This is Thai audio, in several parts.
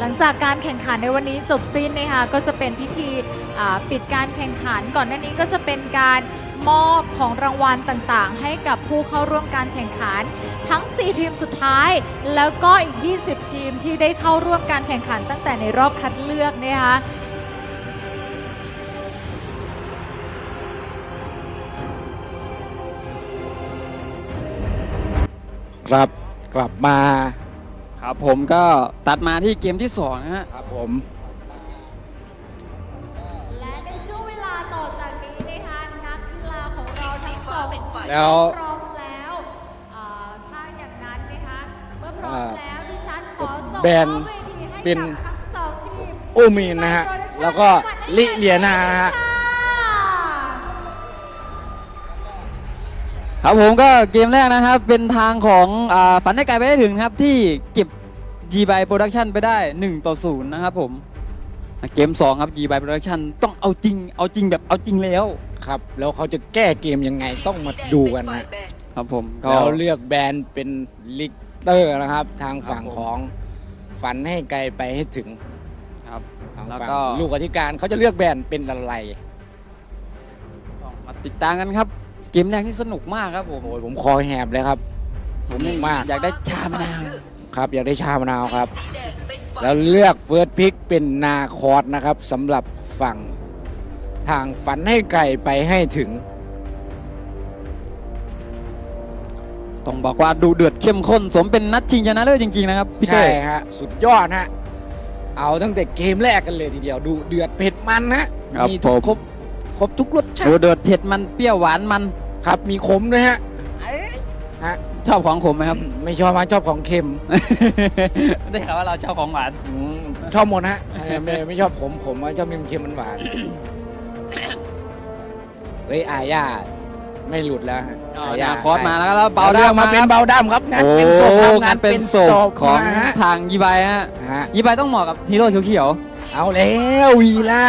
หลังจากการแข่งขันในวันนี้จบสิ้นนะคะก็จะเป็นพิธีปิดการแข่งขัน ก่อนหน้านี้ก็จะเป็นการมอบของรางวัลต่างๆ ให้กับผู้เข้าร่วมการแข่งขัน ทั้ง 4 ทีมสุดท้าย แล้วก็อีก 20 ทีมที่ได้เข้าร่วมการแข่งขันตั้งแต่ในรอบคัดเลือกนะคะครับกลับมา ครับผมก็ตัดมาที่เกมที่ 2 นะฮะครับผม และในช่วงเวลาต่อจากนี้นะคะนักกีฬาของเราทั้งสองทีมแล้ว พร้อมแล้วอ่าถ้าอย่างนั้นนะคะเมื่อพร้อมแล้วดิฉันขอส่งแบนมอบวทีให้เป็นกับทั้งสองทีม อูมีนนะฮะ แล้วก็ลิเลียนานะฮะ ครับผมก็เกมแรกนะครับ เป็นทางของอาฝันได้ไกลไปได้ถึงนะครับ ที่เก็บ G by Production ไปได้ 1 ต่อ 0 นะครับผมอะเกม 2 ครับ G by Production ต้องเอาจริง เอาจริงแบบเอาจริงแล้ว ครับ แล้วเขาจะแก้เกมยังไงต้องมาดูกันนะครับผมก็แล้วเลือกแบรนด์เป็นลิกเตอร์นะครับ ทางฝั่งครับผมของฝันให้ไกลไปให้ถึงครับทางแล้วฝั่งก็ลูกอธิการเขาจะเลือกแบรนด์เป็นอะไรต้องมาติดตามกันครับ เกมแรกที่สนุกมากครับผมโอ้ยผมคอแหบเลยครับ ผมมากอยากได้ชามะนาวครับ อยากได้ชามะนาวครับ แล้วเลือกเฟิร์สพิกเป็นนาคอร์สนะครับสำหรับฝั่งทางฝันให้ไกลไปให้ถึง ต้องบอกว่าดูเดือดเข้มข้น สมเป็นนัดชิงชนะเลิศจริงๆนะครับพี่ใช่เต้ยฮะสุดยอดฮะเอาตั้งแต่เกมแรกกันเลยทีเดียว ดูเดือดเผ็ดมันฮะครับมีทุกผมครบครบทุกรสชาดูติเดือดเผ็ดมันเปรี้ยวหวานมัน ครับมีขมด้วยฮะฮะชอบของผมไหมครับ ไม่ชอบมาชอบของเค็มได้ข่าวว่าเราชอบของหวานอืมชอบหมดฮะเออไม่ไม่ชอบขมขมอะชอบมีมันเค็มมันหวานเฮ้ยอาญาไม่หลุดแล้วฮะอ๋ออาญานาคอสมาแล้วแล้วเบาเบาดาดำมาเป็นครับเบาดำครับงานโอ้เป็นศพครับงานเป็นศพของมาฮะทางยีบายฮะฮะยีบายต้องเหมาะกับฮีโร่เขียว เอาแล้ววีล่า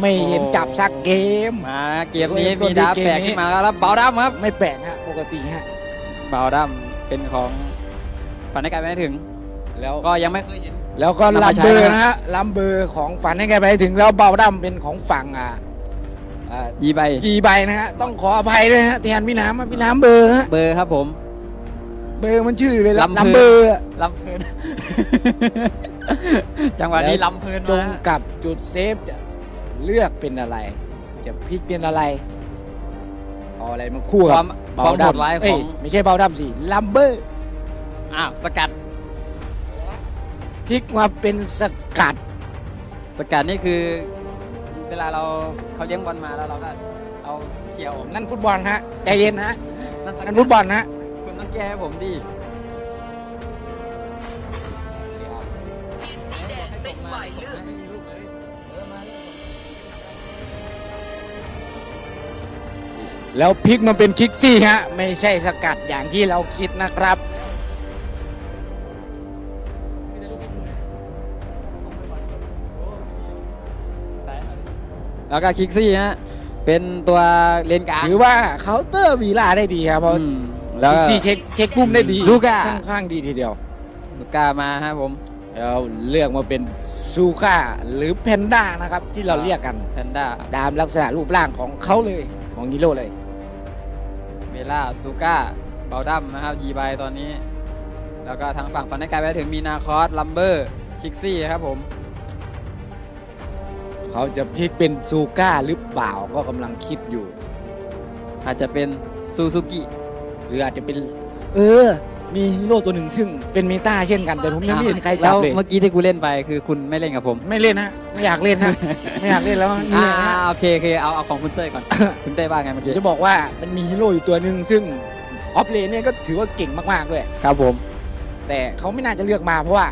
ไม่เห็นโอ้จับสักเกมๆมาเกมนี้เริ่มต้นมีดาบที่เกมแปลกนี้ขึ้นมาแล้วแล้วเบาดำครับไม่แปลกฮะปกติฮะเบาดำเป็นของฝันในการไปไม่ถึง แล้วก็ยังไม่เคยเห็นแล้วก็นำมาลัมใช้เบอร์นะนะฮะลัมเบอร์ของฝันให้แกไปถึงแล้วเบาดำเป็นของฝั่งอะอ่ายีบายจีใบนะฮะต้องขออภัยด้วยฮะแทนพี่น้ำอะพี่น้ำเบอร์ฮะเบอร์ครับผม เบอร์มันชื่อเลยลำเพลินลัมเบอร์อะลำเพลิน จังหวะนี้ลำเพลินจมางกับจุดเซฟจะเลือกเป็นอะไร จะพลิกเป็นอะไรเอาอะไรมาคู่คกัวาบมเบาความโหดดำร้ายขเอ้อยงไม่ใช่เบาดำสิลัมเบอร์อ้าวสกัด พลิกมาเป็นสกัด สกัดนี่คือ เวลาเราเขาเลี้ยงบอลมาแล้วเราก็เอาเขี่ยวออกนั่นฟุตบอลฮะใจเย็นฮะนั่นสกัดนั่นฟุตบอลฮะ คุณต้องแก้ให้ผมดิแล้วพลิกมาเป็นคิกซี่ฮะ ไม่ใช่สกัดอย่างที่เราคิดนะครับ แล้วก็คิกซี่ฮะ เป็นตัวเลนกลางถือว่าเคาน์เตอร์วีลาได้ดีครับเพราะ อืม แล้วคิก็กซี่เช็คเช็คปุ่มได้ดีลูก้า ค่อนข้างดีทีเดียวลูก้ามาฮะผมแล้วเลือกมาเป็นซูก้าหรือแพนด้านะครับที่เราเรียกกัน แพนด้าตามลักษณะรูปร่างของเขาเลยของฮีโร่เลย เมล่าซูก้าเบลดัมนะครับยีบายตอนนี้ แล้วก็ทางฝั่งฝันในกายไปถึงมีนาคอสลัมเบอร์คิกซี่ครับผมเขาจะพลิกเป็นซูก้าหรือเปล่าก็กำลังคิดอยู่ อาจจะเป็นซูซูกิ หรืออาจจะเป็น เออ มีฮีโร่ตัวหนึ่งซึ่งเป็นเมตาเช่นกันแต่ผมยังไม่เห็นใครจัแล้บวเลยเมื่อกี้ที่กูเล่นไปคือคุณไม่เล่นกับผม ไม่เล่นฮะไม่อยากเล่นฮะไม่อยากเล่นแล้วเหอ่านื่อยฮะโอเคโอเคเอาเอาของคุณเต้ยก่อน คุณเต้ยว่าไงเมื่อกี้จะบอกว่ามันมีฮีโร่อยู่ตัวหนึ่งซึ่งออฟเลนเนี่ยก็ถือว่าเก่งมากๆด้วยครับผมแต่เขาไม่น่าจะเลือกมาเพราะว่า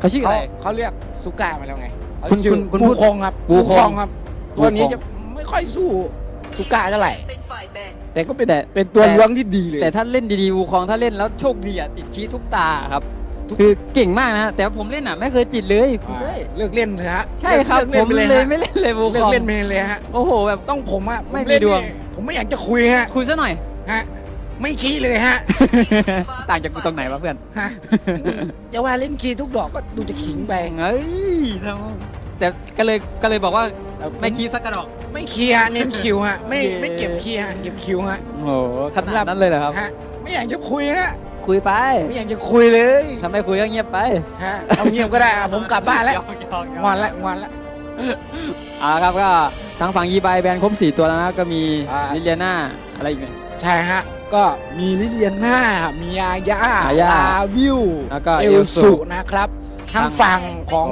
เขาชื่อเขาอะไร เขาเลือกซูก้ามาแล้วไงเขาคุณชื่อคุณคุณปูพูดคงครับปูคงครับปูตัวนี้คงจะไม่ค่อยสู้ ซูก้าเท่าไหร่เป็นฝ่ายแบ่งแต่ก็เป็นแต่เป็นตัวแต่ล้วงที่ดีเลยแต่ถ้าเล่นดีๆวูคองถ้าเล่นแล้วโชคดีอะติดชี้ทุกตาครับคือเก่งมากนะแต่ผมเล่นอะไม่เคยติดเลยคุณอ่าเต้ยเลิกเล่นเถอะฮะใช่ครับเลิกผมเล่นไปเลยฮะไม่เล่นเลยวูเลิคกองเล่นไปเลยฮะโอ้โหแบบต้องผมอะผไม่มีเล่นดวงนี่ผมไม่อยากจะคุยฮะคุยซะหน่อยฮะไม่คีย์เลยฮะ ต่างจากกูตรงไหนวะเพื่อนฮะจะว่าเล่นคีย์ทุกดอกก็ดูจะขิงไปเอ้ยทำแต่ก็เลยก็เลยบอกว่าไม่คีย์สักกระดอก ไม่คีย์ฮะเน้นคิวฮะ ไม่โอเค ไม่เก็บคีย์ฮะเก็บคิวฮะ โอ้โหขนาดนั้นเลยเหรอครับ ฮะ ไม่อยากจะคุยฮะ คุยไปไม่อยากจะคุยเลยถ้าไม่คุยก็เงียบไปฮะเอาเงียบก็ได้อะผมกลับบ้านแล้วยอกยอกยอกงอนละงอนละอ่าครับก็ทางฝั่งยีบายแบนครบ4 ตัวแล้วนะก็มีอ่า ลิเลียนาอะไรอีกเนี่ย ใช่ฮะ ก็มีลิเลียนามีอาญาอาญาลาวิวแล้วก็เอเอลลสุสุนะครับ ทางฝั่งของ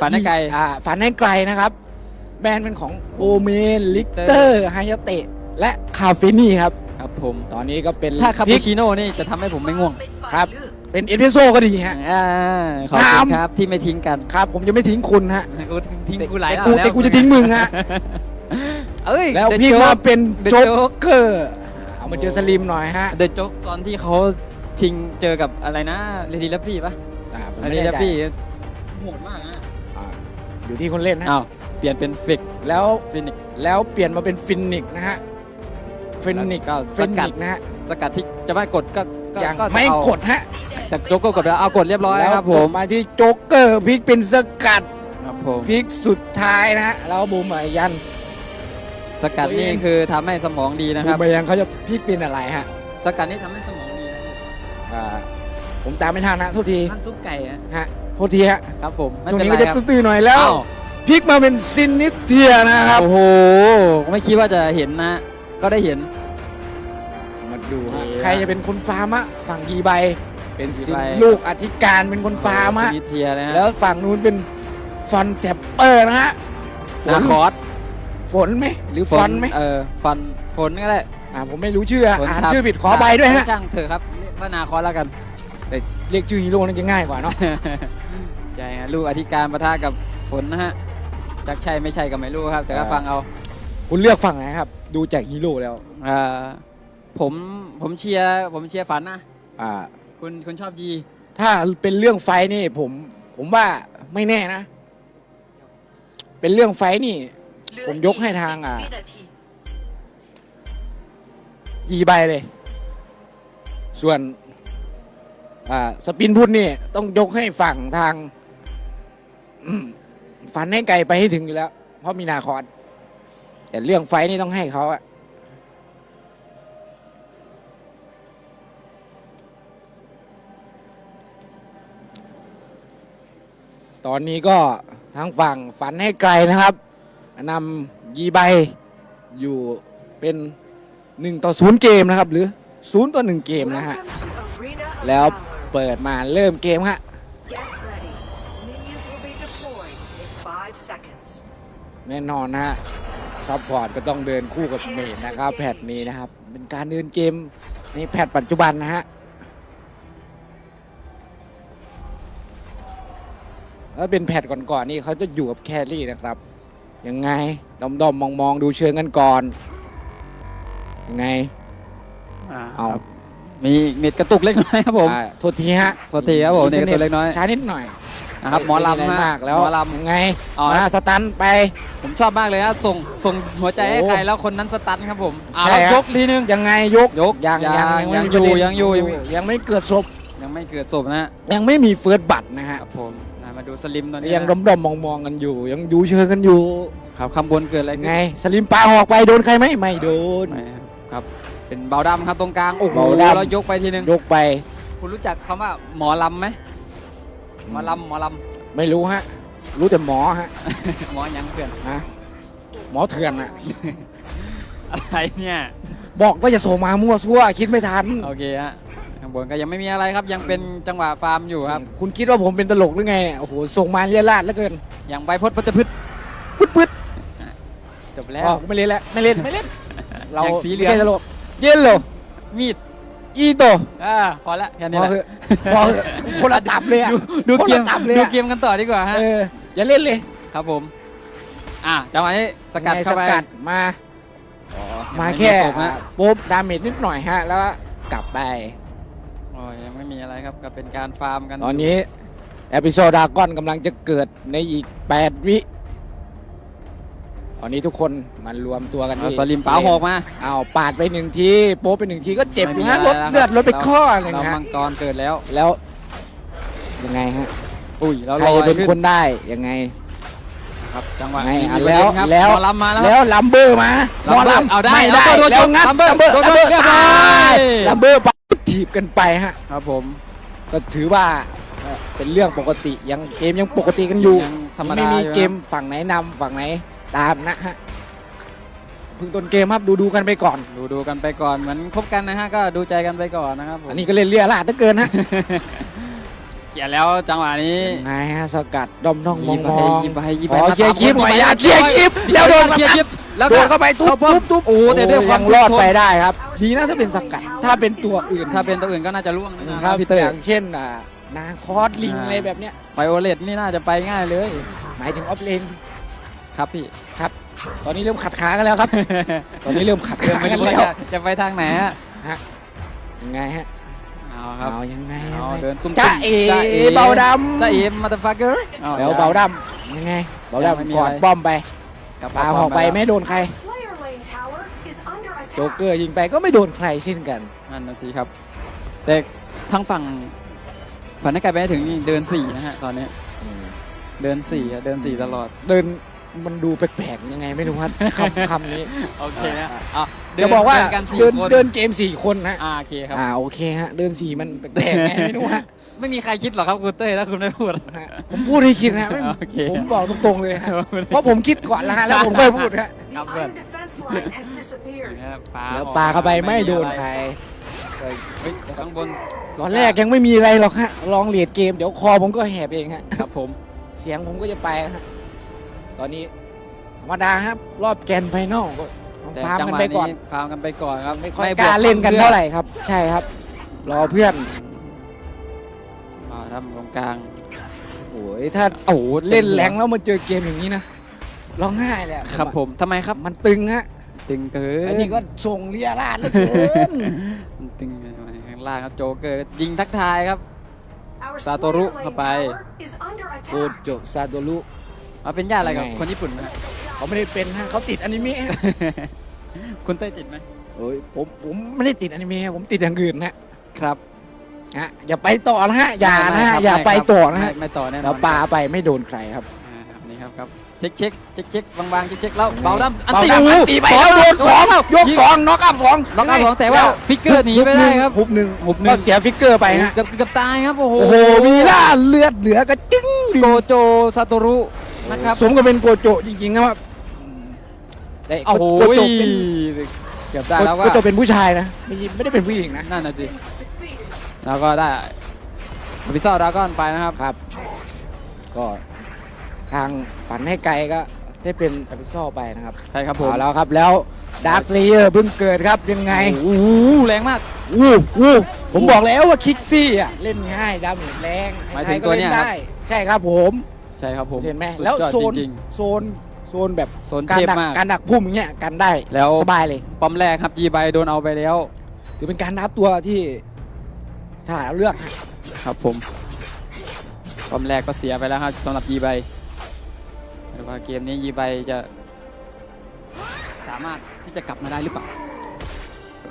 ฝันให้ไกล อ่าฝันให้ไกลนะครับ แบรนด์เป็นของโอเมนลิกเตอร์ไฮยาเตะ และคาเฟนี่ครับ ครับผมตอนนี้ก็เป็นถ้าคาพริปูกชิโน่นี่จะทำให้ผมไม่ง่วงครับ เป็นเอสเปรสโซ่ก็ดีฮะ อ่าขอบคุณน้ำครับที่ไม่ทิ้งกันครับ ผมจะไม่ทิ้งคุณฮะกูทิ้งกูหลายแต่รอบกูแล้วแต่กูจะทิ้งมึงฮะเอ้ยแล้ว The พี่ Joke มาเป็น The โจ๊ก Joke เกอร์เอามาเจอสลิมหน่อยฮะเดอะโจ๊กตอนที่เขาชิงเจอกับอะไรนะเลดี้ลัฟฟี่ปะอ่าผมเลไม่ดี้แน่ลัฟใจฟี่โหดมากนะอ่าอยู่ที่คนเล่นนะอ้าว เปลี่ยนเป็นฟิกแล้วฟินิกแล้วเปลี่ยนมาเป็นฟินิกนะฮะฟินิกแล้วก็สฟิกันิดกนะฮะสกัดที่จะไม่กดก็ก็ยังก็จะไม่เอากดฮะแต่โจ๊กก็กดไปแล้วเอากดเรียบร้อยแล้วครับผมมาที่โจ๊กเกอร์พลิกเป็นสกัดครับผมพลิกสุดท้ายนะฮะแล้วบูมมายัน สกัดนี่คือทำให้สมองดีนะคบูรับมมายันเขาจะพลิกเป็นอะไรฮะสกัดนี่ทำให้สมองดีนะอ่าผมตามไม่ทันนะโทษทีท่านซุปไก่อะฮะโทษทีฮะครับผมไม่ช่วงเป็นนี้ไรก็จะครับตื้อๆหน่อยแล้ว อ้าว พลิกมาเป็นซินนิเทียนะครับ โอ้โห ไม่คิดว่าจะเห็นนะ ก็ได้เห็น มาดูฮะนี่ฮะใครจะเป็นคนฟาร์มะฝั่งกีใบ เป็นซินกีใบ ลูกอธิการเป็นคนฟาร์มะนิเทียนะฮะแล้วฝั่งนู้นเป็นฟอนแจปเปอร์นะฮะ ฝนานคอร์สฝนไหมหรือฟอนไหมเออฟอนฝนก็ได้ อ่าผมไม่รู้ชื่ออะฝนอ่านครับชื่อผิดขอใบด้วยฮะช่างเถอะครับเรียกว่านาคอร์สแล้วกัน แต่เรียกชื่อฮีโร่นั่นจะง่ายกว่าเนาะ ใช่ฮะลูกอธิการปะทะกับฝนนะฮะ จักใช่ไม่ใช่ก็ไม่รู้ครับ แต่ก็อ่าฟังเอาคุณเลือกฝั่งไหนครับ ดูจากฮีโร่แล้วเอ่อผมผมเชียร์ผมเชียร์ฝันนะอ่า คุณคุณชอบยีถ้าเป็นเรื่องไฟท์นี่ผมผมว่าไม่แน่นะ เป็นเรื่องไฟท์นี่ ผมยกให้ทางอะ ยีใบเลย ส่วน อ่า สปินพุทธนี่ ต้องยกให้ฝั่งทาง อืม ฝันให้ไกลไปให้ถึงอยู่แล้ว เพราะมีนาคอนแต่เรื่องไฟนี่ต้องให้เขาอะตอนนี้ก็ทางฝั่งฝันให้ไกลนะครับนำยีใบอยู่เป็นหนึ่งต่อศูนย์เกมนะครับ หรือศูนย์ต่อหนึ่งเกมนะฮะแล้วเปิดมาเริ่มเกมฮะ แน่นอนนะฮะซัพพอร์ตก็ต้องเดินคู่กับเมดนะครับแพทนี้นะครับ เป็นการเดินเกมในแพทปัจจุบันนะฮะแล้วเป็นแพทก่อนๆนี่เขาจะอยู่กับแครี่นะครับ ยังไงดอมดอมมองมองๆดูเชิงกันก่อน ยังไงเอามีเม็ดกระตุกเล็กน้อยครับผมอ่าโทษทีฮะโทษทีครับผมเนี่ยตัวเล็กน้อย ช้านิดหน่อย นะครับหมอลำไได้นะมากแล้วหมอลำ ยังไงอ๋อ มาสตันไป ผมชอบมากเลยฮะส่งส่งหัวใจให้โอ้ใครแล้วคนนั้นสตันครับผมอ่าใช่แล้วครับ ยกทีนึง ยังไงยกยกยังยังไม่ยังมีประเด็นอยู่ยังอยู่ยังยังไม่เกิดศพยังไม่เกิดศพนะฮะยังไม่มีเฟิร์สบัตรนะฮะครับผมอะมาดูสลิมตอนนี้ยังนะดมดมมองมองๆกันอยู่ ยังดูเชิงกันอยู่ครับข้างบนเกิดอะไรยังขึ้นไงสลิมปาออกไปโดนใครไหมไม่โดน ไม่ครับครับเป็นเบาดำครับตรงกลางโอ้โหเบาดำ แล้วยกไปทีนึง ยกไปคุณรู้จักคำว่าหมอลำไหม หมอลำหมอลไม่รู้ฮะ รู้แต่หมอฮะำ หมอยังเพื่อน ฮะหมอเถื่อนอะอะไรเนี่ย บอกว่าจะส่งมามั่วซั่วคิดไม่ทัน โอเคฮะข้างบนก็ยังไม่มีอะไรครับ ยังเป็นจังหวะฟาร์มอยู่ครับ คุณคิดว่าผมเป็นตลกหรือไงเนี่ยโอ้โหส่งมาเรียราดแล้วเกินอย่างใบพดพัตพืชปึ๊ดปึ๊ดจบแล้ว อ๋อไม่เล่นแล้วไม่เล่นไม่เล่น เราอย่างสีเหลือง ไม่ใช่ตลกเย็นโลมีด อีโตอ่าพอละแค่พนี้อแหละเหอะพอเหอะคนละตับเลยอะดูดูคนเกละมตับเลยดูอะเกมกันต่อดีกว่าฮะเอออย่าเล่นเลยครับผม อะจังหวะนี้สกัดไงเข้าไปสกัดมา มายังไแค่ศพฮะปุ๊บดาเมจนิดหน่อยฮะ แล้วก็กลับไป โอ้ยยังไม่มีอะไรครับก็เป็นการฟาร์มกันตอนนี้ เอพิโซดดากอนกำลังจะเกิดในอีก 8 วิ ตอนนี้ทุกคนมันรวมตัวกันเอาที่สลิมป๋าหอกมา เอาปาดไปหนึ่งทีโป๊ะไปหนึ่งทีก็เจ็บไม่มีฮะอะไรรถแล้วเลือดครับรถไปข้อหนึ่งเราฮะมังกรเกิดแล้ว แล้วยังไงฮะอุ้ยเราใครลอยจะเป็นขึ้นคนได้ยังไง ครับจังหวะไงนี้อะมีแล้วประเด็นครับแล้ว หมอลำมาแล้วแล้วลัมเบอร์มาหมอลัมเบอร์ลำเอาได้ไม่แล้วได้ก็โดนแล้วงัดลัมเบอร์ลัมเบอร์โดนลัมเบอร์เรียบร้อย ลัมเบอร์ปั๊บถีบกันไปฮะ ครับผมก็ถือว่าเอ่อเป็นเรื่องปกติยังเกมยังปกติกันอยู่ยังธรรมไม่ดามีอยู่เกมฝั่งไหนนำฝั่งไหน ตามนะฮะเพิ่งต้นเกมครับดูดูๆกันไปก่อน ดูดูกันไปก่อนเหมือนคบกันนะฮะก็ดูใจกันไปก่อนนะครับผมอันนี้ก็เล่นเลี่ยราดเหลือเกินฮะ เขียนแล้วจังหวะนี้ไงฮะสกัดดอมน้องมองยิบมไปองยิบไปยิบขไปอมาเคลียร์ตามคลิปนหน่อยไปอย่าเคลียร์คลิปแล้วโดนสเคลียร์กัดคลิปแล้วโดนเข้าไปตุ๊บเข้าป้อมตุ๊บตุ๊บโอ้แต่ด้วยความยังรอดทนไปได้ครับดีนะถ้าเป็นสกัดถ้าเป็นตัวอื่นถ้าเป็นตัวอื่นก็น่าจะล่วงนะครับพี่เต้ยอย่างเช่นอ่านาคอสลิงอ่าอะไรแบบเนี้ยไวโอเลตนี่น่าจะไปง่ายเลย หมายถึงออฟเลน ครับพี่ ครับ ตอนนี้เริ่มขัดขากันแล้วครับ ตอนนี้เริ่มขัดเริ่มขาไม่กันรู้แล้วว่าจะจะไปทางไหนฮะยังไงฮะเอาครับเอายังไงเอายังไงเดินตุ้มๆจ้าเอ๋จ้าเอ๋เบาดจ้าเอ๋มาตาฟักเกอร์ำแล้วเบาดำยังไงเบายังไม่มีดำกอดอะไร ป้อมไปกับปาหอกไปไม่โดนใคร Slayer Lane Tower is under โจ๊ก attack. เกอร์ยิงไปก็ไม่โดนใครเช่นกัน นั่นนะสิครับ แต่ทางฝั่งฝันให้ไกลไปให้ถึงนี่เดินสี่นะฮะตอนนี้ เดินสี่อะเดินสี่ตลอด เดิน มันดูแปลกๆยังไงไม่รู้ครับคำคำนี้ โอเคนะเอาจะบอกว่าเดินกันสี่เดินคนเดินเกมสี่คนฮะอ่าโอเคครับ อ่าโอเคฮะ เดินสี่มันแปลกๆไงไม่รู้ฮะไม่มีใครคิดหรอกครับคุณเต้ยถ้าคุณไม่พูด ฮะผมพูดให้คิดนะไม่โอเค ผมบอกตรงๆเลยฮะเพราะผมคิดก่อนแล้วฮะแล้วผมค่อยพูดฮะ The Up iron defense line has disappeared. แล้วปาเข้าไปไม่โดนใครเฮ้ยแต่ข้างบนตอนแรกยังไม่มีอะไรหรอกฮะลองเลียดเกมเดี๋ยวคอผมก็แหบเองฮะ ครับผม เสียงผมก็จะไปฮะต อนนี้ธรรมดาครับ รอบแกนไฟนอลก็แต่ฟาร์มจังกันหวะไปก่อนนี้ฟาร์มกันไปก่อนครับไม่ค่อยบวกล้าเล่นกันพื่อเท่าไหร่ครับ ใช่ครับ รอเพื่อนอ่าทำตรงกลาง โอ้ยถ้าโอ้โหเล่นแรงแล้วมาเจอเกมอย่างนี้นะร้องไห้เลยอะครับผมทำไมครับมันตึงฮะตึงเกินไอ้นี่ก็ส่งเรียราดเหลือเกิน มันตึงข้างล่างครับโจ๊กเกอร์ยิงทักทายครับ Our Satoru Slayer Lane เข้าไป Tower is under โก attack. โจซาโดรุ เอาเป็นญาติอะไรกับยังไงคนญี่ปุ่นไหม เขาไม่ได้เป็นฮะเขาติดอนิเมะฮะคุณเต้ยติดไหมโอ้ยผมผมไม่ได้ติดอนิเมะผมติดอย่างอื่นนะครับฮะอย่าไปต่อนะฮะอย่านะฮะม่ครับอย่าไปม่ครับต่อนะฮะไม่ไม่ต่อแน่นอนแล้วปาไปไม่โดนใครครับอ่าครับนี่ครับครับเช็คเช็คเช็คเช็คบางๆเช็คเช็คแล้วเบาดำอันเบาตีดำอันตีไปแล้วโดนสองยกสองน็อกอัพสองน็อกอัพสองแต่ว่าฟิกเกอร์หนีไม่ได้ครับฮุบหนึ่งฮุบหนึ่งก็เสียฟิกเกอร์ไปฮะเกือบเกือบตายครับโอ้โหโอ้โหวีล่าเลือดเหลือกระจิ้งโกโจซาโตรุ นะครับสมกับเป็นโกโจจริงๆครับแต่โอ้โหโกโจเป็น เกือบได้แล้วก็โกโจเป็นผู้ชายนะไม่ใช่ไม่ได้เป็นผู้หญิงนะ นั่นน่ะสิ Defeated. แล้วก็ได้พิซซ่าดราก้อนไปนะครับครับ ก็ทางฝันให้ไกลก็ได้เป็นอภิซอไปนะครับใช่ครับผมเอาแล้วครับแล้วดาร์คเลเยอร์เพิ่งเกิดครับยังไงโอ้โหแรงมาก อู้อู้ผมบอกแล้วว่าคิกซี่อะเล่นง่ายดาเมจแรงหมายใคถึรงๆตัก็วเนี่เล่ยนครับได้ ใช่ครับผม ใช่ครับผมเห็นไหมสุดแล้วยอดโซนจริง โซนโซนแบบๆโซนการเทพดักมากการดักพุ่มอย่างเงี้ยกันได้แล้ว สบายเลยป้อมแรกครับจีไบโดนเอาไปแล้วถือเป็นการนับตัวที่ฉลาดเลือกฮะครับผมป้อมแรกก็เสียไปแล้วครับสำหรับยีไบแต่ว่าเกมนี้ยีไบจะ สามารถที่จะกลับมาได้หรือเปล่า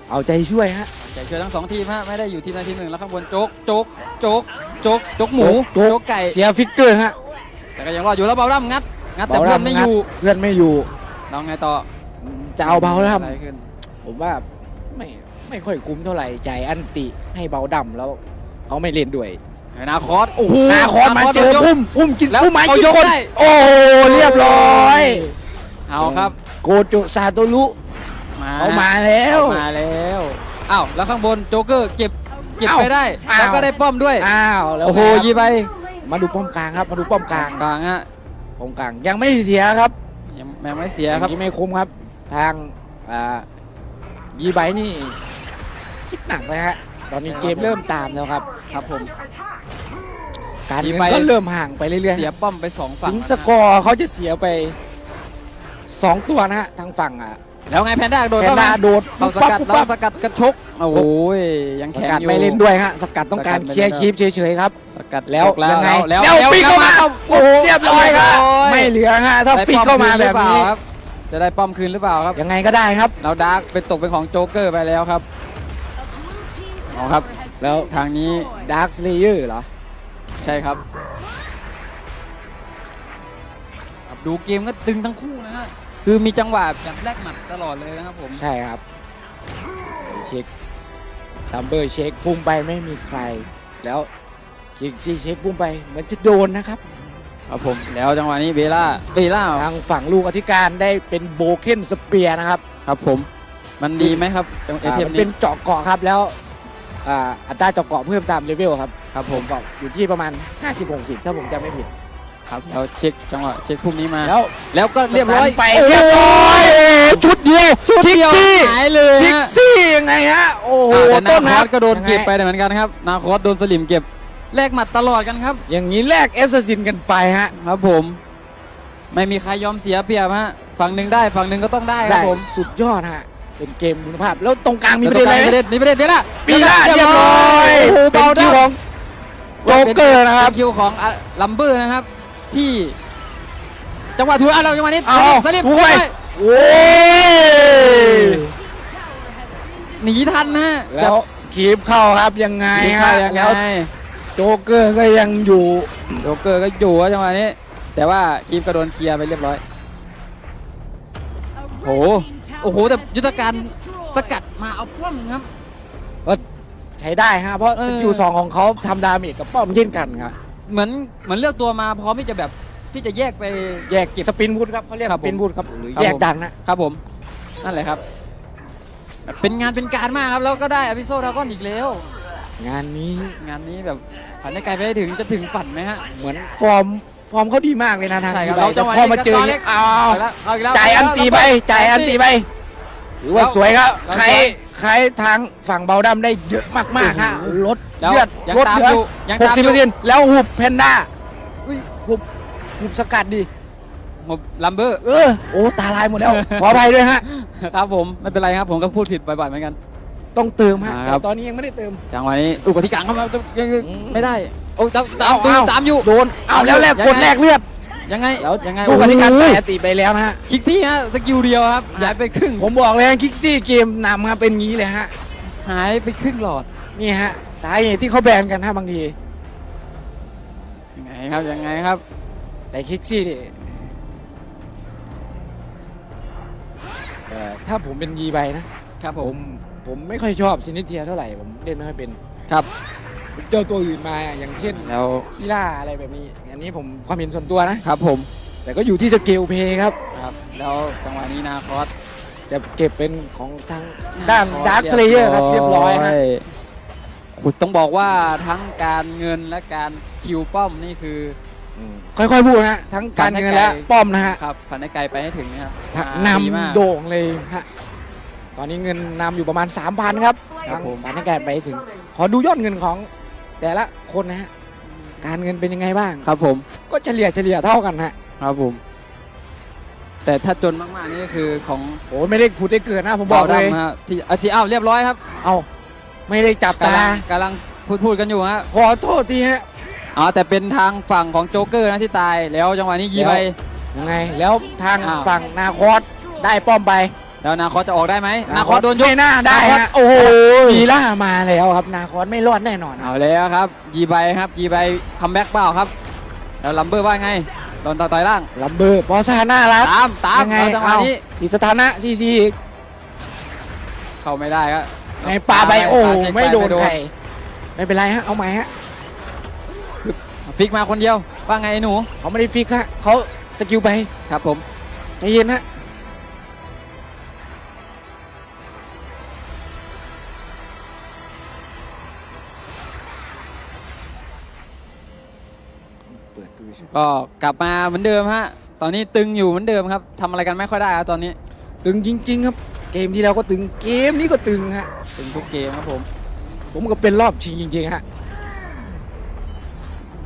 เอาใจช่วยฮะ ใจช่วยทั้งสองทีมฮะไม่ได้อยู่ทีมใดทีมหนึ่งแล้วข้างบนโจ๊กโจ๊กโจ๊กโจ๊กโจ๊กหมูโจ๊ก โจ๊กไก่เสียฟิกเกอร์ฮะ แต่ก็ยังรอดอยู่แล้วเบาดั้มงัดงัดแต่เพื่อนไม่อยู่เพื่อนไม่อยู่เราไงต่อจะเอาเบาแล้วอะไรขึ้นผมว่าไม่ไม่ค่อยคุ้มเท่าไหร่ใจอันติให้เบาดำแล้วเขาไม่เล่นด้วยนาคอสโอ้โหนาคอนมาเจอโดนยกพุ่มพุ่มกินแล้วพุ่มไม้เขากินยกคนได้โอ้โหเรียบร้อยเอาครับ โกโจซาโตรุมาเขามาแล้วเอามาแล้วอ้าวแล้วข้างบนโจ๊กเกอร์เก็บเก็บอ้าวไปได้อ้าวแล้วก็ได้ป้อมด้วยอ้าวแล้วโอ้โหไงครับยีไป มาดูป้อมกลางครับ มาดูป้อมกลางกลางฮะป้อมกลางยังไม่เสียครับยังยังไม่เสียอย่างครับนี้ไม่คุ้มครับ ทางอ่ายีไบนี่คิดหนักเลยฮะตอนนี้เกมเริ่มตามแล้วครับครับผม Under attack. การยีเงินไบก็เริ่มห่างไปเรื่อยเสียป้อมไปสองๆฝั่งถึงแล้วนะสกอร์เขาจะเสียไปสองตัวนะฮะทางฝั่งอะ แล้วไงแพนด้าโดนแพนเข้าด้ามาโดดเราสกัดปุ๊บเราปั๊บสกัดกระชกโอ้ยยังสแข็งกัดอยู่ ไม่เล่นด้วยฮะสกัดต้องการสกัดไม่เคลียร์เล่น คีปเฉยๆครับ สกัดแล้วชกยังไงแล้วแล้วฟิกเข้ามาแล้วโอ้โหเรียบร้อยครับเรียบร้อยไม่เหลือฮะถ้าได้ฟิกป้อเข้ามาคืนหแบรือบเปล่นี้ครับ จะได้ป้อมคืนหรือเปล่าครับยังไงก็ได้ครับ แล้วดาร์กเป็นตกเป็นของโจ๊กเกอร์ไปแล้วครับ เอาครับ แล้วทางนี้ ดาร์คสเลเยอร์เหรอ ใช่ครับครับดูเกมก็ตึงทั้งคู่นะฮะ คือมีจังหวะแบบแลกหมัดตลอดเลยนะครับผม ใช่ครับเช็คตัมเบอร์เช็คพุ่งไปไม่มีใคร แล้วคิกซี่เช็คพุ่งไปเหมือนจะโดนนะครับ ครับผม แล้วจังหวะนี้เบล่า เบล่า ทางฝั่งลูกอธิการได้เป็นโบเคนสเปียร์นะครับครับผม มันดีไหมครับตรงเออ่าเทมมันนี้ เป็นเจาะเกาะครับแล้วอ่าอัตราเจาะเกาะเพิ่มตามเลเวลครับครับผม เกาะอยู่ที่ประมาณ 50-60 ถ้าผมจำไม่ผิด ครับแล้วเช็คจังหวะเช็คพุ่มนี้มา แล้วแล้วก็เรียบร้อยไปโอ้โหเรียบร้อยชุดเดียวชุดคิกเดียวซี่หายเลยคิกฮะซี่ยังไงฮะโอ้โหอ่าแต่ต้นานคคอรัสก็โดนเก็บไปยังงเหมือนกันครับนาคอสโดนสลิมเก็บแลกหมัดตลอดกันครับ อย่างนี้แลกเอสซินกันไปฮะ ครับผม ไม่มีใครยอมเสียเปรียบฮะฝั่งหนึ่งได้ฝั่งหนึ่งก็ต้องได้คได้รับผมสุดยอดฮะ เป็นเกมคุณภาพ แล้วตรงกลางมีประเด็นอะไรมีไหมประเด็นมีประเด็นเดี๋ยวละปีหน้าเรียบร้อยโอ้โหเป็นเบาคิวของโจ๊กเกอร์นะครับเป็นคิวของอะลัมเบอร์นะครับ ที่จังหวะถูกอะเราจังหวะนี้เอาสลิปถูสกลิไปปโอ้ยหนีทันนะฮะแล้วคีบเข้าครับยังไงหนีฮะเข้ายังไงแล้วโจ๊กเกอร์ก็ยังอยู่โจกเกอร์ก็อยู่อะจังหวะนี้ แต่ว่าคีมก็โดนเคลียร์ไปเรียบร้อยโอ้โหโอ้โหแต่ยุทธการสกัดมาเอาป้อมครับใช้ได้ฮะเพราะเออสกิลสองของเขาทำดาเมจกับป้อมเช่นกันครับ เหมือนเหมือนเลือกตัวมาพร้อมที่จะแบบที่จะแยกไป แยกสปินบูทครับเขาเรียกครัสบผมปินบูทครับหรือครับแยกผม ดังนะครับผม นั่นแหละครับ เป็นงานเป็นการมากครับแล้วก็ได้อพิโซดากอนอีกแล้ว งานนี้งานนี้แบบฝันได้ไกลไปให้ถึงจะถึงฝันไหมฮะ เหมือนฟอร์มฟอร์มเขาดีมากเลยนะทางใช่ครับดีไบเราจังหวะพอมาเจอนี้ก็ตอนเล็กอ้าวเอาอีกแล้วเอาอีกแล้วจ่ายอันตีไปจ่ายอันตีไป หรือว่าสวยครับแล้วใครใครทางฝั่งเบาดำได้เยอะมากๆฮะลดแล้วเลือดยังลดตามเหลือยู่ยังหกตามสิบอเปอยู่ร์เซ็นต์แล้วหุบแพนด้าอุ้ยหุบหุบสกัดดิผมลัมเบอร์ เออ โอ้ ตาลายหมดแล้ว ขออภัยด้วยฮะ ครับผม ไม่เป็นไรครับ ผมก็พูดผิดบ่อยๆเหมือนกัน ต้องเติมฮะอ่าแต่ครับตอนนี้ยังไม่ได้เติม จังหวะนี้อุกที่กลางเข้ามายังอืมไม่ได้ โอ้ยตามตามเอ้ดูเตามอยู่ โดน เอาแล้วแลกยังไงกดแลกเลือด ยังไงแล้วยังไงลูกอธิการโอ้แต่โหอติไปแล้วนะฮะคิกซี่ฮะสกิลเดียวครับย้ายไปครึ่งผมบอกเลยฮะคิกซี่เกมนำครับเป็นงี้เลยฮะหายไปครึ่งหลอดนี่ฮะสาเหตุที่เขาแบนกันฮะบางทียังไงครับยังไงครับแต่คิกซี่นี่เอ่อถ้าผมเป็นยีไบนะครับผผมมผมไม่ค่อยชอบซินิเทียเท่าไหร่ผมเล่นไม่ค่อยเป็นครับผม เจอตัวอื่นมาอย่างเช่นแล้วคีล่าอะไรแบบนี้ อันนี้ผมความเห็นส่วนตัวนะ ครับผม แต่ก็อยู่ที่สเกลเพย์ครับ ครับ แล้วจังหวะนี้นาคอสจะเก็บเป็นของทางด้านดาร์คสเลเยอร์ครับเรียบร้อยฮะคุณต้องบอกว่าทั้งการเงินและการคิวป้อมนี่คืออืมค่อยๆพูดนะฮะทั้งการเงินและป้อมนะฮะครับฝันได้ไกลไปให้ถึงนะครับถ้าอ่าดีมากนำโด่งเลยฮะตอนนี้เงินนำอยู่ประมาณ 3,000 ครับครัทาบงผมฝันให้แกไปถึง ขอดูยอดเงินของ แต่ละคนนะฮะการเงินเป็นยังไงบ้าง ครับผม ก็เฉลี่ยเฉลี่ยเท่ากันฮะครับผม แต่ถ้าจนมากๆนี่ก็คือของโอ้ไม่ได้พูดได้เกิดนะผมบอกเลยบาดำฮะที่เอาที่อ้าวเรียบร้อยครับเอาไม่ได้จับกำลัตางกำลังพูดพูดกันอยู่ฮะขอโทษทีฮะ อ๋อแต่เป็นทางฝั่งของโจ๊กเกอร์นะที่ตายแล้วจังหวะนี้ยีแล้วไปยังไง แล้วทางอ้าว ฝั่งนาคอสได้ป้อมไป แล้วนาคอสจะออกได้ไหมนาคอสโดนยกไม่น่าได้นาคอสฮะโอ้โหมีล่ามาแล้วครับ นาคอสไม่รอดแน่นอนคเอารับแล้วครับยีไปครับยีไปคัมแบ็กเปล่าครับ แล้วลัมเบอร์ว่าไงโดนต่อต่อยล่างลัมเบอร์ปอซาน่ารับตามตามยังไงแล้วจังหวะเอานี้อีกสถานะซีซีอีกเข้าไม่ได้ครับในปลาไปโอ้โหเช็คไม่โดนปใครไม่เป็นไรฮะเอาใหม่ฮะฟิกมาคนเดียวว่าไงไอ้หนูเขาไม่ได้ฟิกฮะเขาสกิลไปครับผมใจเย็นฮะ ก็กลับมาเหมือนเดิมฮะ ตอนนี้ตึงอยู่เหมือนเดิมครับทำอะไรกันไม่ค่อยได้ครับตอนนี้ ตึงจริง ๆ ครับ เกมที่แล้วก็ตึงเกมนี้ก็ตึงฮะตึงทุกเกมครับผมผมก็เป็นรอบชิงจริงๆฮะ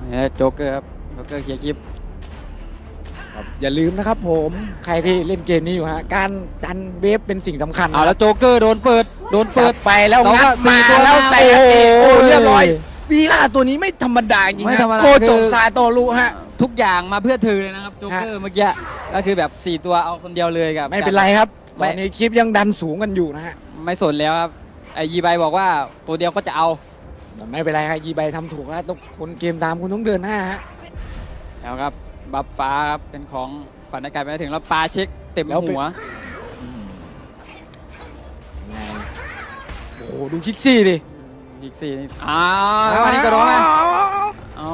เนี่ยโจ๊กเกอร์ครับโจ๊กเกอร์เคลียร์คลิปอย่าลืมนะครับผมใครที่เล่นเกมนี้อยู่ฮะการดันเวฟเป็นสิ่งสำคัญเอาแล้วโจ๊กเกอร์โดนเปิดโดนเปิเปิด ดไปแล้วเราก็งัดสี่มาตัวแล้วมาใส่อันติโอ้โอ้โหเรียบร้อยวีล่าตัวนี้ไม่ธรรมดาจริงไม่ฮะธรรมดาโคโจคือซาโตรุฮะ ทุกอย่างมาเพื่อเธอเลยนะครับโจ๊กเกอร์เมื่อกี้ก็คือแบบ4ตัวเอาคนเดียวเลยกับ ไม่เป็นไรครับไม่ตอนนี้คลิปยังดันสูงกันอยู่นะฮะไม่สนแล้วครับไอยีไบบอกว่าตัวเดียวก็จะเอาแต่ไม่เป็นไรครับยีใบทำถูกแล้วต้องคนเกมตามคุณต้องเดินหน้าฮะแล้วครับบัฟฟ้าครับเป็นของฝันในกายไปถึงแล้วปาเช็คเต็มแล้วเป็นหัวยังไงโอ้โหดูคิกซี่ดิอีกสี่นี่อ้าวอันนี้ก็ร้องไหมเอาเา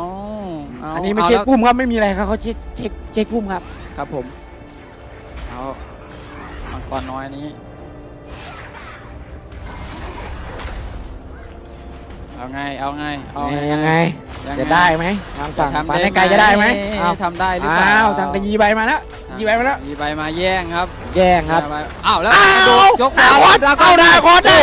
อันนี้ไม่าเช็คแล้วปุ่มครับไม่มีอะไรครับเขาเช็คเช็คเช็คปุ่มครับครับผมเอามังกรน้อยนี้เอาไงเอาไงเอายังไงยังไงจะได้ไหมทางฝั่งทำฝันในไกลจะได้ไหมอ้าวทำได้หรือเปล่าอ้าวทางกยีใบมาแล้วยีใบมาแล้วยีใบมาแย่งครับ แย่งครับยีใมาอ้าวแล้วอ้าโดวนยกดาคอสดาวเอาดาคอสได้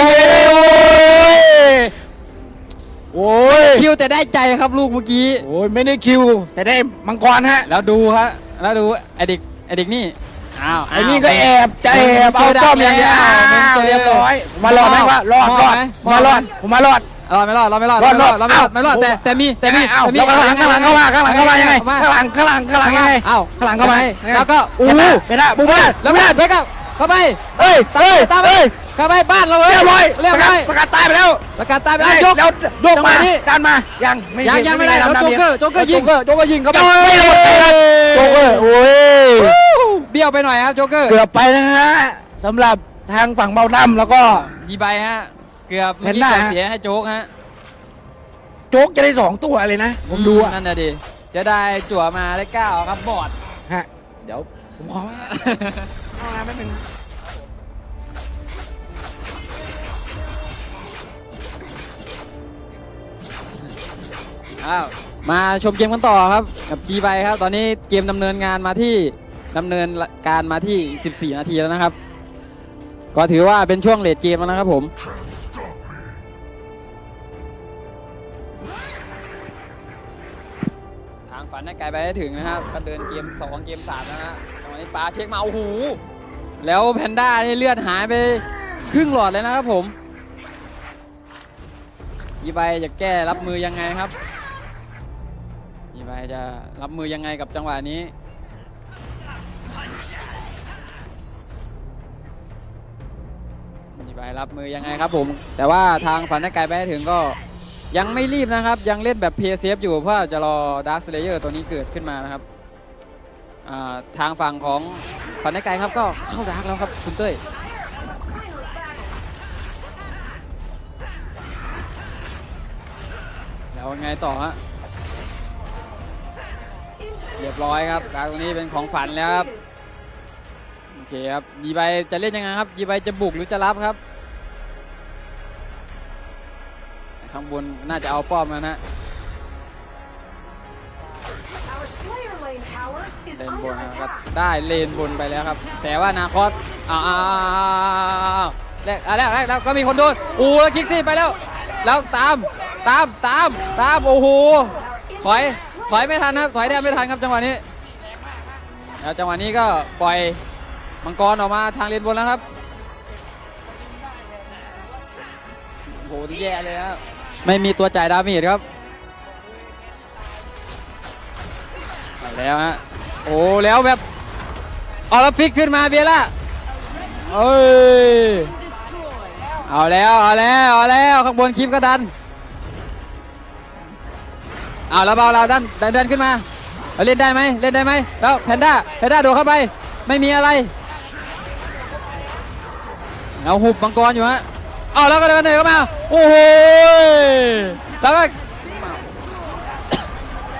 โอ้ยคิวแต่ได้ใจครับลูกเมื่อกี้ โอ้ยไม่ได้คิว แต่ได้มังกรฮะ แล้วดูครับแล้วดูไอเด็กไอเด็กนี่อ้าวไอ้นี่ก็แอบจะแอบเอาต้อมอย่างเดียวอ้าวเรียบร้อยมารอดไหมวะรอดรอดมารอดผมมารอดรอดไม่รอดรอดไม่รอดรอดไม่รอดรอดไม่รอดไม่รอดอ้าวแต่แต่มีแต่มีเอ้าแต่มีแล้วข้างหลังข้างหลังเข้ามาข้างหลังเข้ามายังไงข้างหลังข้างหลังข้างหลังยังไงอ้าวข้างหลังเข้ามาแล้วก็โอ้อู้โหไปละบุกไปแล้วก็ไปกับ เข้าไปเอ้ยตามเอ้ยไปตามไปเอ้ยเข้าไปบ้านเราเลยเรียบร้อยเรียบสกัร้ดอยสกัดตายไปแล้วสกัดตายไปได้แล้วยกแล้วโยกจังหมาวะนี้ดันมายังยังยังไม่ได้แล้วดำโจ๊กเกอร์ดำโจ๊กเกอร์ยิงโจ๊กเกอร์โจ๊กเกอร์ยิงเข้าไปโอ้ยไม่โดนเลยครับโจ๊กเกอร์โอ้ยเบี้ยวไปหน่อยครับโจ๊กเกอร์เกือบไปนะฮะสำหรับทางฝั่งเบาดำแล้วก็ยีใบฮะเกือบเห็นหน้าเมื่อกี้ฮะเสียให้โจ๊กฮะโจ๊กจะได้สองตัวเลยนะผมดูอะนั่นน่ะดิจะได้จั่วมาได้เก้าครับบอดฮะเดี๋ยวผมขอ เข้าน้ำแป๊บนึงอ้าวมาชมเกมกันต่อครับกับจีไบครับ ตอนนี้เกมดำเนินงานมาที่ดำเนินการมาที่ 14 นาทีแล้วนะครับ ก็ถือว่าเป็นช่วงเลดเกมแล้วนะครับผม ทางฝันให้ไกลไปให้ถึงนะครับก็เดินเกม 2 เกม 3 นะฮะ ตอนนี้ปาเช็คมาโอ้โหแล้วแพนด้านี่เลือดหายไปครึ่งหลอดเลยนะครับผมยีไบจะแก้รับมือยังไงครับยีไบจะรับมือยังไงกับจังหวะนี้ยีไบรับมือยังไงครับผม แต่ว่าทางฝันให้ไกลไปถึงก็ยังไม่รีบนะครับ ยังเล่นแบบเพย์เซฟอยู่เพราะจะรอดาร์คสเลเยอร์ตัวนี้เกิดขึ้นมานะครับ ทางฝั่งของฝันให้ไกลครับก็เข้าดาร์กแล้วครับคุณเต้ยแล้วไงต่อฮะเรียบร้อยครับดาร์กตัวนี้เป็นของฝันแล้วครับโอเคครับยีไบจะเล่นยังไงครับยีไบจะบุกหรือจะรับครับข้างบนน่าจะเอาป้อมแล้วนะ เลนบ under นนะครับ attack. ได้เลนบนไปแล้วครับ แต่ว่านาคอสอ้าวอ้าวอ้าวอ้าวแรกอะแรกแรกแล้วก็มีคนโดนอู้แล้วคิกซี่ไปแล้วแล้วตามตามตามตามโอ้โหถอยถอยไม่ทันครับถอยแทบไม่ทันครับจังหวะนี้แล้วจังหวะนี้ก็ปล่อยมังกรออกมาทางเลนบนแล้วครับโอ้โหแย่เลยครับไม่มีตัวจ่ายดาเมจครับ แล้วฮะโอ้แล้วแบบเอาแล้วฟิกขึ้นมาเบียร่าเอ้ยเอาแล้วเอาแล้วเอาแล้วข้างบนคลิปก็ดันเอาแล้วเบาเราดันดันเดินขึ้นมาเาเล่นได้ไหมเล่นได้ไหมแล้วแพนด้าแพนด้าโดดเข้าไปไม่มีอะไรเอาหุบมังกรอยู่ฮะเอาแล้วก็เดินเดินเข้ามาโอ้โหแล้วก็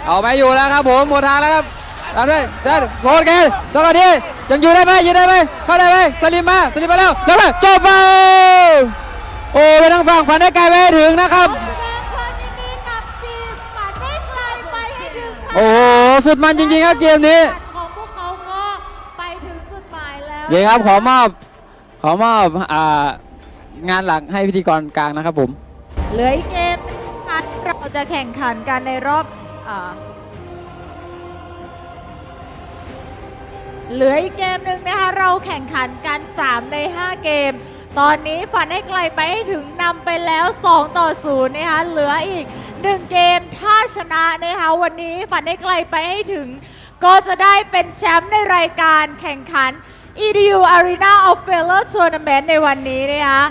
เอาไปอยู่แล้วครับผมหมดทางแล้วครับตามด้วยดันโกดเกนจังหวะนี้ยังอยู่ได้ไหมยืนได้ไหมเข้าได้ไหมสลิมมาสลิมมาแล้วแล้วก็จบไปโอ้ไปทางฝั่งฝันได้ไกลไปให้ถึงนะครับแสดงความยินดีกับทีมฝันได้ไกลไปให้ถึงค่ะโอ้โหสุดมันจริงๆครับเกมนี้ของพวกเขาก็ไปถึงจุดหมายแล้วเย้ครับขอมอบขอมอบอ่างานหลักให้พิธีกรกลางนะครับผมเหลืออีกเกมนะคะเราจะแข่งขันกันในรอบ เหลืออีกเกมหนึ่งนะคะเราแข่งขันกัน 3 ใน 5 เกม ตอนนี้ฝันให้ไกลไปให้ถึงนำไปแล้ว 2 ต่อ0นะคะเหลืออีก 1 เกมถ้าชนะนะคะวันนี้ฝันได้ไกลไปให้ถึง ก็จะได้เป็นแชมป์ในรายการแข่งขัน EDU Arena of Failure Tournament ในวันนี้นะคะ